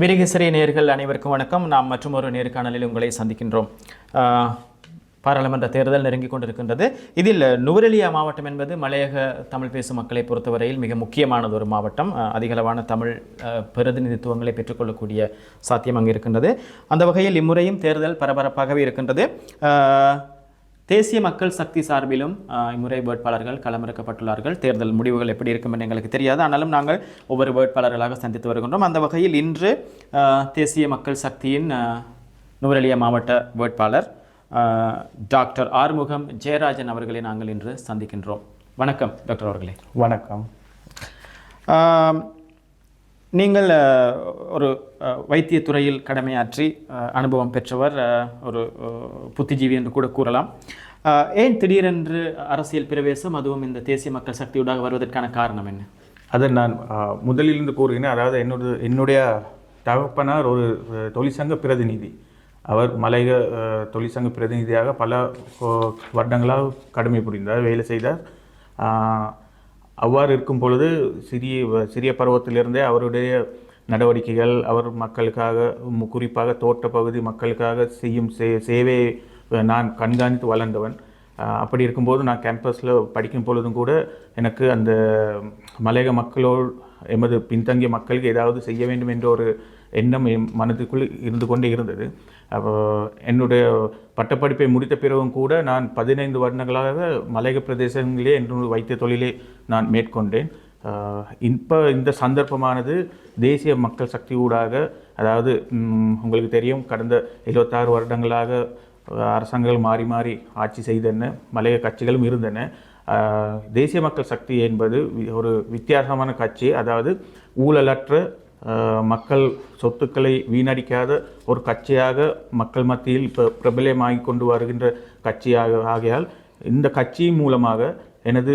விரிகசிறிய நேர்கள் அனைவருக்கும் வணக்கம். நாம் மற்றும் ஒரு நேர்காணலில் உங்களை சந்திக்கின்றோம். பாராளுமன்ற தேர்தல் நெருங்கி கொண்டிருக்கின்றது. இதில் நுவரெலியா மாவட்டம் என்பது மலையக தமிழ் பேசும் மக்களை பொறுத்தவரையில் மிக முக்கியமானது ஒரு மாவட்டம். அதிகளவான தமிழ் பிரதிநிதித்துவங்களை பெற்றுக்கொள்ளக்கூடிய சாத்தியம் அங்கு இருக்கின்றது அந்த வகையில் இம்முறையும் தேர்தல் பரபரப்பாகவே இருக்கின்றது. தேசிய மக்கள் சக்தி சார்பிலும் இம்முறை வேட்பாளர்கள் களமிறக்கப்பட்டுள்ளார்கள். தேர்தல் முடிவுகள் எப்படி இருக்கும் என்று எங்களுக்கு தெரியாது. ஆனாலும் நாங்கள் ஒவ்வொரு வேட்பாளர்களாக சந்தித்து வருகின்றோம். அந்த வகையில் இன்று தேசிய மக்கள் சக்தியின் ஆஹ், நுவரெலியா மாவட்ட வேட்பாளர் டாக்டர் ஆறுமுகம் ஜெயராஜன் அவர்களை நாங்கள் இன்று சந்திக்கின்றோம். வணக்கம் டாக்டர் அவர்களே. வணக்கம். நீங்கள் ஒரு வைத்தியத்துறையில் கடமையாற்றி அனுபவம் பெற்றவர் ஒரு புத்திஜீவி என்று கூட கூறலாம். ஏன் திடீரென்று அரசியல் பிரவேசம் அதுவும் இந்த தேசிய மக்கள் சக்தியூடாக வருவதற்கான காரணம் என்ன? அதை நான் முதலிலிருந்து கூறுகிறேன். அதாவது என்னோட என்னுடைய தகப்பனார் ஒரு தொழிற்சங்க பிரதிநிதி. அவர் மலைய தொழிற்சங்க பிரதிநிதியாக பல வருடங்களாக கடமை புரிந்தார் வேலை செய்தார். அவ்வாறு இருக்கும் பொழுது சிறிய வ- சிறிய பருவத்திலிருந்தே அவருடைய நடவடிக்கைகள் அவர் மக்களுக்காக குறிப்பாக தோட்ட பகுதி மக்களுக்காக செய்யும் சே சேவையை நான் கண்காணித்து வளர்ந்தவன். அப்படி இருக்கும்போது நான் கேம்பஸில் படிக்கும் பொழுதும் கூட எனக்கு அந்த மலையக மக்களோடு எமது பின்தங்கிய மக்களுக்கு ஏதாவது செய்ய வேண்டும் என்ற ஒரு எண்ணம் என் மனதுக்குள் இருந்து கொண்டே இருந்தது. அப்போ என்னுடைய பட்டப்படிப்பை முடித்த பிறகும் கூட நான் பதினைந்து வருடங்களாக மலைய பிரதேசங்களிலே என்னுடைய வைத்திய தொழிலை நான் மேற்கொண்டேன். இப்போ இந்த சந்தர்ப்பமானது தேசிய மக்கள் சக்தி ஊடாக அதாவது உங்களுக்கு தெரியும் கடந்த எழுபத்தாறு வருடங்களாக அரசாங்கங்கள் மாறி மாறி ஆட்சி செய்தன மலைய கட்சிகளும் இருந்தன. தேசிய மக்கள் சக்தி என்பது ஒரு வித்தியாசமான கட்சி. அதாவது ஊழலற்ற மக்கள் சொத்துக்களை வீணடிக்காத ஒரு கட்சியாக மக்கள் மத்தியில் இப்போ பிரபலமாகி கொண்டு வருகின்ற கட்சியாக ஆகையால் இந்த கட்சி மூலமாக எனது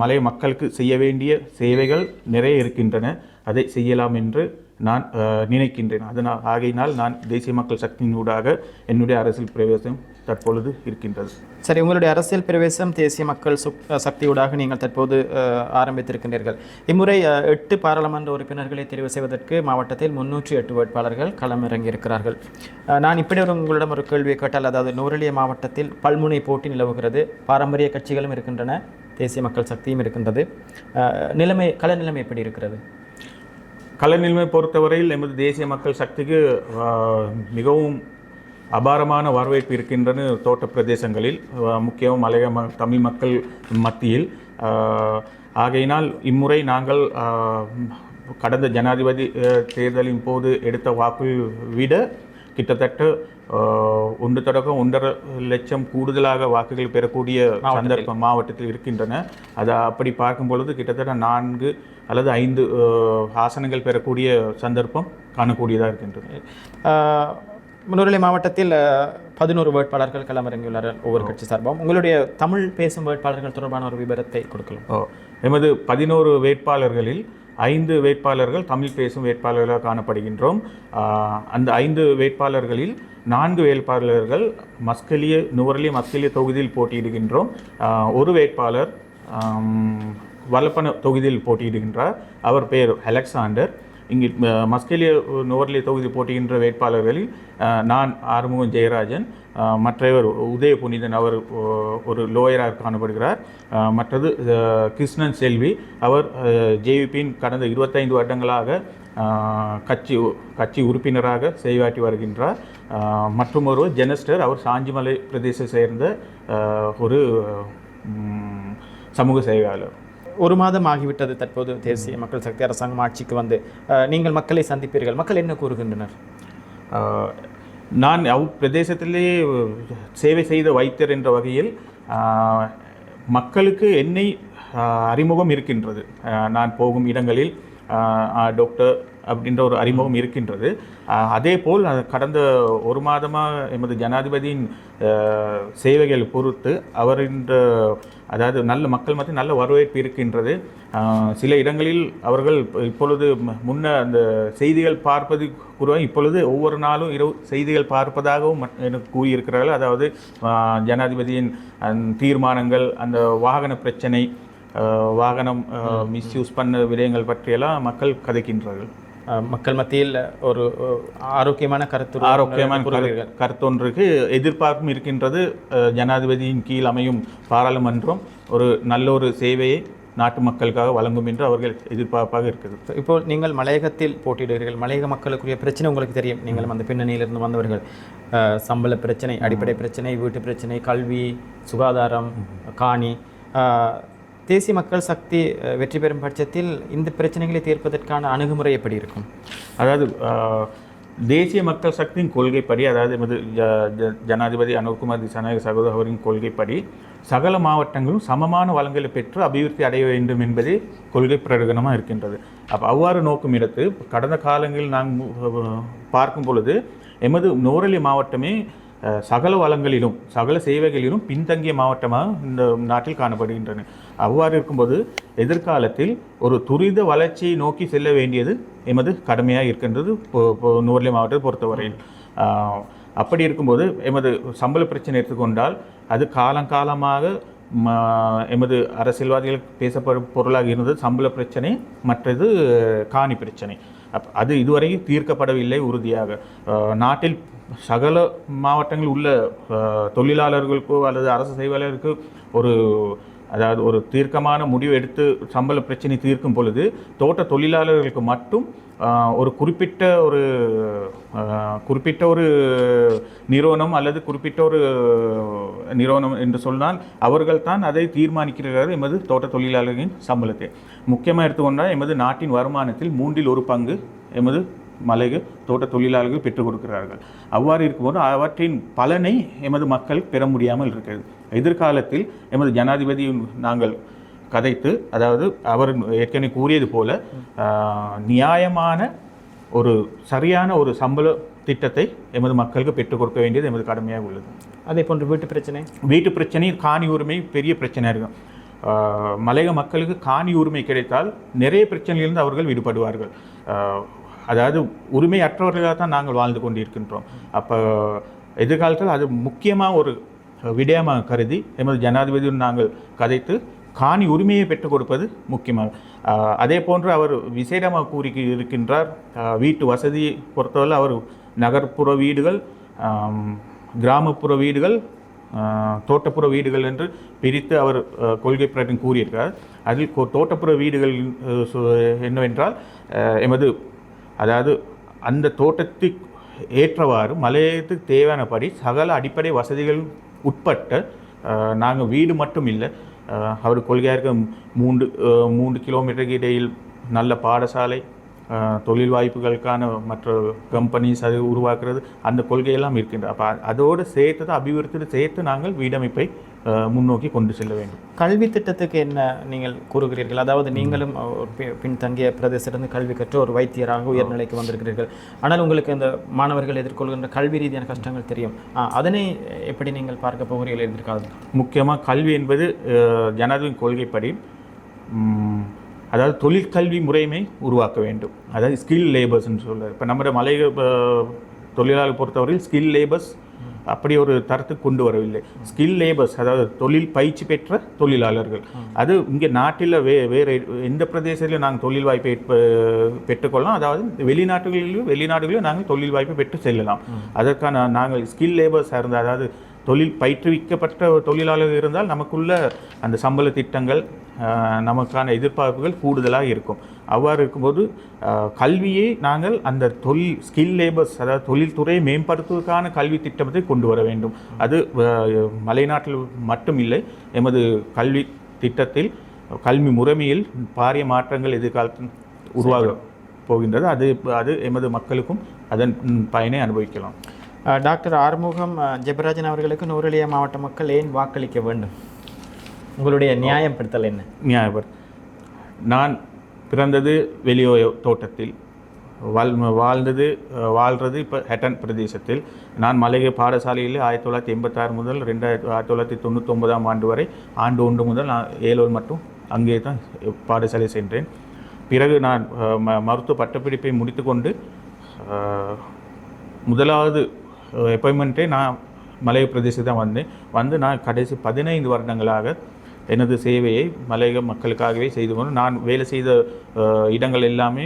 மலை மக்களுக்கு செய்ய வேண்டிய சேவைகள் நிறைய இருக்கின்றன. அதை செய்யலாம் என்று நான் நினைக்கின்றேன். அதனால் ஆகையினால் நான் தேசிய மக்கள் சக்தியினூடாக என்னுடைய அரசியல் பிரவேசம் தற்பொழுது இருக்கின்றது. சரி உங்களுடைய அரசியல் பிரவேசம் தேசிய மக்கள் சுக்- சக்தியூடாக நீங்கள் தற்போது ஆரம்பித்திருக்கின்றீர்கள். இம்முறை எட்டு பாராளுமன்ற உறுப்பினர்களை தெரிவு செய்வதற்கு மாவட்டத்தில் முன்னூற்றி எட்டு வேட்பாளர்கள் களமிறங்கி இருக்கிறார்கள் நான் இப்படி ஒரு உங்களிடம் ஒரு கேள்வியை கேட்டால் அதாவது நூரலிய மாவட்டத்தில் பல்முனை போட்டி நிலவுகிறது. பாரம்பரிய கட்சிகளும் இருக்கின்றன தேசிய மக்கள் சக்தியும் இருக்கின்றது. நிலைமை கள நிலைமை எப்படி இருக்கிறது? கலநிலைமை பொறுத்தவரையில் எமது தேசிய மக்கள் சக்திக்கு மிகவும் அபாரமான வரவேற்பு இருக்கின்றன தோட்ட பிரதேசங்களில் முக்கியம் மலைய ம தமிழ் மக்கள் மத்தியில். ஆகையினால் இம்முறை நாங்கள் கடந்த ஜனாதிபதி தேர்தலின் போது எடுத்த வாக்கு விட கிட்டத்தட்ட ஒன்று தொடக்கம் ஒன்றரை லட்சம் கூடுதலாக வாக்குகள் பெறக்கூடிய சந்தர்ப்பம் மாவட்டத்தில் இருக்கின்றன. அதை அப்படி பார்க்கும் பொழுது கிட்டத்தட்ட நான்கு அல்லது ஐந்து ஆசனங்கள் பெறக்கூடிய சந்தர்ப்பம் காணக்கூடியதாக இருக்கின்றது. முன்னூரிலை மாவட்டத்தில் பதினோரு வேட்பாளர்கள் களமிறங்கியுள்ளார்கள் ஒவ்வொரு கட்சி சார்பாகவும். உங்களுடைய தமிழ் பேசும் வேட்பாளர்கள் தொடர்பான ஒரு விவரத்தை கொடுக்கலாம். ஓ, எமது பதினோரு வேட்பாளர்களில் ஐந்து வேட்பாளர்கள் தமிழ் பேசும் வேட்பாளர்களாக காணப்படுகின்றோம். அந்த ஐந்து வேட்பாளர்களில் நான்கு வேட்பாளர்கள் மஸ்கலிய நுவரலிய மஸ்கலிய தொகுதியில் போட்டியிடுகின்றோம். ஒரு வேட்பாளர் வலப்பன வல்லப்பன தொகுதியில் போட்டியிடுகின்றார். அவர் பெயர் அலெக்சாண்டர். இங்கு மஸ்கெலிய நுவர்லி தொகுதி போட்டியின்ற வேட்பாளர்களில் நான் ஆறுமுகம் ஜெயராஜன் மற்றவர் உதய புனிதன் அவர் ஒரு லோயராக காணப்படுகிறார். மற்றது கிருஷ்ணன் செல்வி. அவர் ஜேவிபியின் கடந்த இருபத்தைந்து வருடங்களாக கட்சி கட்சி உறுப்பினராக செயலாற்றி வருகின்றார். மற்றும் ஒரு ஜெனஸ்டர் அவர் சாஞ்சிமலை பிரதேச சேர்ந்த ஒரு சமூக சேவையாளர். ஒரு மாதம் ஆகிவிட்டது தற்போது தேசிய மக்கள் சக்தி அரசாங்கம் ஆட்சிக்கு வந்து. நீங்கள் மக்களை சந்திப்பீர்கள். மக்கள் என்ன கூறுகின்றனர்? நான் அவ் பிரதேசத்திலே சேவை செய்த வைத்தியர் என்ற வகையில் மக்களுக்கு என்னை அறிமுகம் இருக்கின்றது. நான் போகும் இடங்களில் டாக்டர் அப்படின்ற ஒரு அறிமுகம் இருக்கின்றது. அதே போல் கடந்த ஒரு மாதமாக எமது ஜனாதிபதியின் சேவைகள் பொறுத்து அவரின் அதாவது நல்ல மக்கள் மத்தியில் நல்ல வரவேற்பு இருக்கின்றது. சில இடங்களில் அவர்கள் இப்பொழுது முன்ன அந்த செய்திகள் பார்ப்பது கூட இப்பொழுது ஒவ்வொரு நாளும் இரவு செய்திகள் பார்ப்பதாகவும் எனக்கு கூறியிருக்கிறார்கள். அதாவது ஜனாதிபதியின் தீர்மானங்கள் அந்த வாகன பிரச்சனை வாகனம் மிஸ்யூஸ் பண்ண விடயங்கள் பற்றியெல்லாம் மக்கள் கதைக்கின்றார்கள். மக்கள் மத்தியில் ஒரு ஆரோக்கியமான கருத்து ஆரோக்கியமான கரு- கருத்தொன்றுக்கு எதிர்பார்ப்பும் இருக்கின்றது. ஜனாதிபதியின் கீழ் அமையும் பாராளுமன்றம் ஒரு நல்ல ஒரு சேவையை நாட்டு மக்களுக்காக வழங்கும் என்று அவர்கள் எதிர்பார்ப்பாக இருக்குது. இப்போ நீங்கள் மலையகத்தில் போட்டியிடுகிறீர்கள். மலையக மக்களுக்குரிய பிரச்சனை உங்களுக்கு தெரியும். நீங்கள் அந்த பின்னணியிலிருந்து வந்தவர்கள். சம்பள பிரச்சனை அடிப்படை பிரச்சனை வீட்டு பிரச்சனை கல்வி சுகாதாரம் காணி தேசிய மக்கள் சக்தி வெற்றி பெறும் பட்சத்தில் இந்த பிரச்சனைகளை தீர்ப்பதற்கான அணுகுமுறை எப்படி இருக்கும்? அதாவது தேசிய மக்கள் சக்தியின் கொள்கைப்படி அதாவது எமது ஜ- ஜ- ஜனாதிபதி அனுர்குமார் திசாநாயக சகோதரர் அவரின் கொள்கைப்படி சகல மாவட்டங்களும் சமமான வளங்களை பெற்று அபிவிருத்தி அடைய வேண்டும் என்பதே கொள்கை பிரகடனமாக இருக்கின்றது. அப்போ அவ்வாறு நோக்கும் இடத்து கடந்த காலங்களில் நாங்கள் பார்க்கும் பொழுது எமது நோரலி மாவட்டமே சகல வளங்களிலும் சகல சேவைகளிலும் பின்தங்கிய மாவட்டமாக இந்த நாட்டில் காணப்படுகின்றன. அவ்வாறு இருக்கும்போது எதிர்காலத்தில் ஒரு துரித வளர்ச்சியை நோக்கி செல்ல வேண்டியது எமது கடமையாக இருக்கின்றது இப்போ- நூர்லி மாவட்டத்தை பொறுத்தவரையில். அப்படி இருக்கும்போது எமது சம்பள பிரச்சனை எடுத்துக்கொண்டால் அது காலங்காலமாக ம, எமது அரசியல்வாதிகள் பேசப்படும் பொருளாக இருந்தது சம்பள பிரச்சனை மற்றது காணி பிரச்சனை. அப் அது இதுவரையும் தீர்க்கப்படவில்லை உறுதியாக. நாட்டில் சகல மாவட்டங்களில் உள்ள தொழிலாளர்களுக்கோ அல்லது அரசு செய்வாளருக்கு ஒரு அதாவது ஒரு தீர்க்கமான முடிவு எடுத்து சம்பள பிரச்சனை தீர்க்கும் பொழுது தோட்ட தொழிலாளர்களுக்கு மட்டும் ஒரு குறிப்பிட்ட ஒரு குறிப்பிட்ட ஒரு நிறுவனம் அல்லது குறிப்பிட்ட ஒரு நிறுவனம் என்று சொன்னால் அவர்கள் தான் அதை தீர்மானிக்கிறார்கள் எமது தோட்ட தொழிலாளர்களின் சம்பளத்தை. முக்கியமாக எடுத்துக்கொண்டால் எமது நாட்டின் வருமானத்தில் மூன்றில் ஒரு பங்கு எமது மலைகு தோட்ட தொழிலாளர்கள் பெற்றுக் கொடுக்கிறார்கள். அவ்வாறு இருக்கும்போது அவற்றின் பலனை எமது மக்கள் பெற முடியாமல் இருக்கிறது. எதிர்காலத்தில் எமது ஜனாதிபதி நாங்கள் கதைத்து அதாவது அவர் ஏற்கனவே கூறியது போல நியாயமான ஒரு சரியான ஒரு சம்பள திட்டத்தை எமது மக்களுக்கு பெற்றுக் கொடுக்க வேண்டியது எமது கடமையாக உள்ளது. அதே போன்று வீட்டு பிரச்சனை? வீட்டு பிரச்சனை காணி உரிமை பெரிய பிரச்சனையாக இருக்கும். மலையக மக்களுக்கு காணி உரிமை கிடைத்தால் நிறைய பிரச்சனையிலிருந்து அவர்கள் விடுபடுவார்கள். அதாவது உரிமையற்றவர்களாக தான் நாங்கள் வாழ்ந்து கொண்டிருக்கின்றோம். அப்போ எதிர்காலத்தில் அது முக்கியமாக ஒரு விடயமாக கருதி எமது ஜனாதிபதியுடன் நாங்கள் கதைத்து காணி உரிமையை பெற்றுக் கொடுப்பது முக்கியமாக அதே போன்று அவர் விசேடமாக கூறி இருக்கின்றார். வீட்டு வசதியை பொறுத்தவரை அவர் நகர்ப்புற வீடுகள் கிராமப்புற வீடுகள் தோட்டப்புற வீடுகள் என்று பிரித்து அவர் கொள்கை பிரகடன் கூறியிருக்கிறார். அதில் தோட்டப்புற வீடுகள் என்னவென்றால் எமது அதாவது அந்த தோட்டத்துக்கு ஏற்றவாறு மலையத்துக்கு தேவையானபடி சகல அடிப்படை வசதிகள் உட்பட்ட நாங்கள் வீடு மட்டும் இல்லை அவர் கொள்கையாக இருக்க மூன்று மூன்று கிலோமீட்டருக்கு இடையில் நல்ல பாடசாலை தொழில் வாய்ப்புகளுக்கான மற்ற கம்பெனிஸ் அது உருவாக்குறது அந்த கொள்கையெல்லாம் இருக்கின்ற அப்போ அதோடு சேர்த்து தான் அபிவிருத்தியோடு சேர்த்து நாங்கள் வீடமைப்பை முன்னோக்கி கொண்டு செல்ல வேண்டும். கல்வி திட்டத்துக்கு என்ன நீங்கள் கூறுகிறீர்கள்? அதாவது நீங்களும் பின்தங்கிய பிரதேசத்திலிருந்து கல்வி கற்று ஒரு வைத்தியராக உயர்நிலைக்கு வந்திருக்கிறீர்கள். ஆனால் உங்களுக்கு இந்த மாணவர்கள் எதிர்கொள்கின்ற கல்வி ரீதியான கஷ்டங்கள் தெரியும். அதனை எப்படி நீங்கள் பார்க்க போகிறீர்கள் எதிர்காலம் முக்கியமாக கல்வி என்பது அஹ், ஜனாதிபதியின் கொள்கைப்படி அதாவது தொழிற்கல்வி முறைமை உருவாக்க வேண்டும். அதாவது ஸ்கில் லேபர்ஸ்ன்னு சொல்ல இப்போ நம்ம மலைய அஹ், தொழிலாளர் பொறுத்தவரையில் ஸ்கில் லேபர்ஸ் அப்படி ஒரு தரத்துக்கு கொண்டு வரவில்லை. ஸ்கில் லேபர்ஸ் அதாவது தொழில் பயிற்சி பெற்ற தொழிலாளர்கள். அது இங்கே நாட்டில் வே வேறு எந்த பிரதேசத்திலும் நாங்கள் தொழில் வாய்ப்பை பெற்றுக்கொள்ளலாம். அதாவது வெளிநாட்டுகளிலும் வெளிநாடுகளிலும் நாங்கள் தொழில் வாய்ப்பை பெற்று செல்லலாம். அதற்கான நாங்கள் ஸ்கில் லேபர்ஸ் இருந்தால் அதாவது தொழில் பயிற்றுவிக்கப்பட்ட தொழிலாளர் தொழிலாளர்கள் இருந்தால் நமக்குள்ள அந்த சம்பள திட்டங்கள் நமக்கான எதிர்பார்ப்புகள் கூடுதலாக இருக்கும். அவ்வாறு இருக்கும்போது கல்வியை நாங்கள் அந்த தொழில் ஸ்கில் லேபர்ஸ் அதாவது தொழில்துறையை மேம்படுத்துவதற்கான கல்வி திட்டத்தை கொண்டு வர வேண்டும். அது மலைநாட்டில் மட்டும் இல்லை எமது கல்வி திட்டத்தில் கல்வி முறைமையில் பாரிய மாற்றங்கள் எதிர்காலத்தில் உருவாக போகின்றது. அது அது எமது மக்களுக்கும் அதன் பயனை அனுபவிக்கலாம். டாக்டர் ஆறுமுகம் ஜெபராஜன் அவர்களுக்கு நூரெலியா மாவட்ட மக்கள் ஏன் வாக்களிக்க வேண்டும்? உங்களுடைய நியாயப்படுத்தல் என்ன? ஞாபகம் நான் பிறந்தது வெளியோய தோட்டத்தில் வாழ் வாழ்ந்தது அஹ், வாழ்றது இப்போ ஹெட்டன் பிரதேசத்தில். நான் மலைய பாடசாலையில் ஆயிரத்தி தொள்ளாயிரத்தி எண்பத்தாறு முதல் ரெண்டாயிரத்தி ஆயிரத்தி தொள்ளாயிரத்தி தொண்ணூத்தொன்பதாம் ஆண்டு வரை ஆண்டு ஒன்று முதல் நான் ஏழோல் மட்டும் அங்கே தான் பாடசாலை சென்றேன். பிறகு நான் ம மருத்துவ பட்டப்படிப்பை முடித்துக்கொண்டு முதலாவது எப்பாயின்மெண்ட்டே நான் மலைய பிரதேசம் தான் வந்தேன். வந்து நான் கடைசி பதினைந்து வருடங்களாக எனது சேவையை மலையக மக்களுக்காகவே செய்து கொண்டு நான் வேலை செய்த இடங்கள் எல்லாமே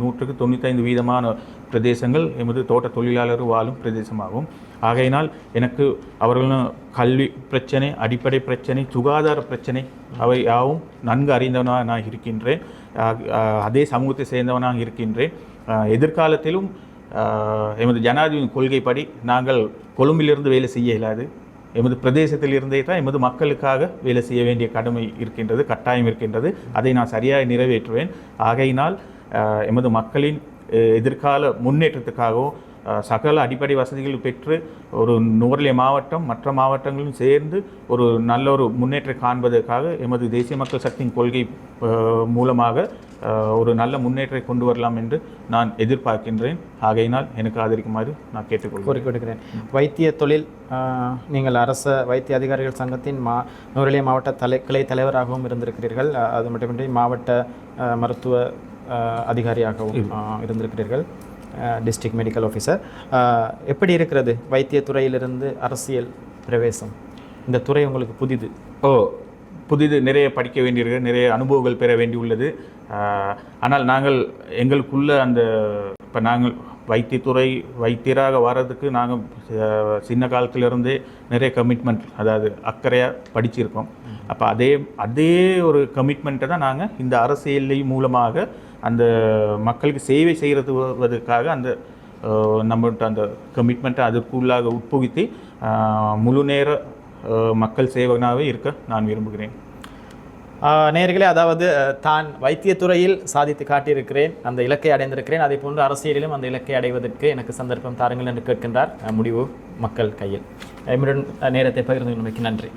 நூற்றுக்கு தொண்ணூத்தைந்து வீதமான பிரதேசங்கள். எமது தோட்ட தொழிலாளர் வாழும் பிரதேசமாகும். ஆகையினால் எனக்கு அவர்களும் கல்வி பிரச்சனை அடிப்படை பிரச்சனை சுகாதார பிரச்சனை அவை யாவும் நன்கு அறிந்தவனாக நான் இருக்கின்றேன். அதே சமூகத்தை சேர்ந்தவனாக இருக்கின்றேன். எதிர்காலத்திலும் எமது ஜனாதிபதி கொள்கைப்படி நாங்கள் கொழும்பிலிருந்து வேலை செய்ய இயலாது. எமது பிரதேசத்தில் இருந்தே தான் எமது மக்களுக்காக வேலை செய்ய வேண்டிய கடமை இருக்கின்றது கட்டாயம் இருக்கின்றது. அதை நான் சரியாக நிறைவேற்றுவேன். ஆகையினால் எமது மக்களின் எதிர்கால முன்னேற்றத்துக்காகவும் சகல அடிப்படை வசதிகள் பெற்று ஒரு நுவர்லிய மாவட்டம் மற்ற மாவட்டங்களும் சேர்ந்து ஒரு நல்ல ஒரு முன்னேற்றம் காண்பதற்காக எமது தேசிய மக்கள் சக்தியின் கொள்கை மூலமாக ஒரு நல்ல முன்னேற்றத்தை கொண்டு வரலாம் என்று நான் எதிர்பார்க்கின்றேன். ஆகையினால் எனக்கு ஆதரிக்குமாறு நான் கேட்டுக்கொள்கிறேன். கோரிக்கொடுக்கிறேன் வைத்திய தொழில் நீங்கள் அரச வைத்திய அதிகாரிகள் சங்கத்தின் மா நுவரெலியா மாவட்ட தலை கிளை தலைவராகவும் இருந்திருக்கிறீர்கள். அது மட்டுமின்றி மாவட்ட மருத்துவ அதிகாரியாகவும் இருந்திருக்கிறீர்கள். டிஸ்ட்ரிக்ட் மெடிக்கல் ஆஃபீஸர் எப்படி இருக்கிறது? வைத்தியத்துறையிலிருந்து அரசியல் பிரவேசம். இந்த துறை உங்களுக்கு புதிது. ஓ புதிது. நிறைய படிக்க வேண்டியிருக்கு நிறைய அனுபவங்கள் பெற வேண்டியுள்ளது. ஆனால் நாங்கள் எங்களுக்குள்ள அந்த இப்போ நாங்கள் வைத்தியத்துறை வைத்தியராக வர்றதுக்கு நாங்கள் சின்ன காலத்திலிருந்தே நிறைய கமிட்மெண்ட் அதாவது அக்கறையாக படிச்சிருக்கோம். அப்போ அதே அதே ஒரு கமிட்மெண்ட்டை தான் நாங்கள் இந்த அரசியலை மூலமாக அந்த மக்களுக்கு சேவை செய்கிறதுவதற்காக அந்த அஹ், நம்மகிட்ட அந்த கமிட்மெண்ட்டை அதற்குள்ளாக உட்புகுத்தி முழு நேர மக்கள் சேவகனாகவே இருக்க நான் விரும்புகிறேன். ஆஹ் நேயர்களே அதாவது தான் வைத்தியத்துறையில் சாதித்து காட்டியிருக்கிறேன் அந்த இலக்கை அடைந்திருக்கிறேன். அதே போன்று அரசியலிலும் அந்த இலக்கை அடைவதற்கு எனக்கு சந்தர்ப்பம் தாருங்கள் என்று கேட்கின்றார் முடிவு மக்கள் கையில். அஹ், நேரத்தை பகிர்ந்து நன்றி.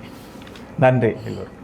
நன்றி. எல்லோரும்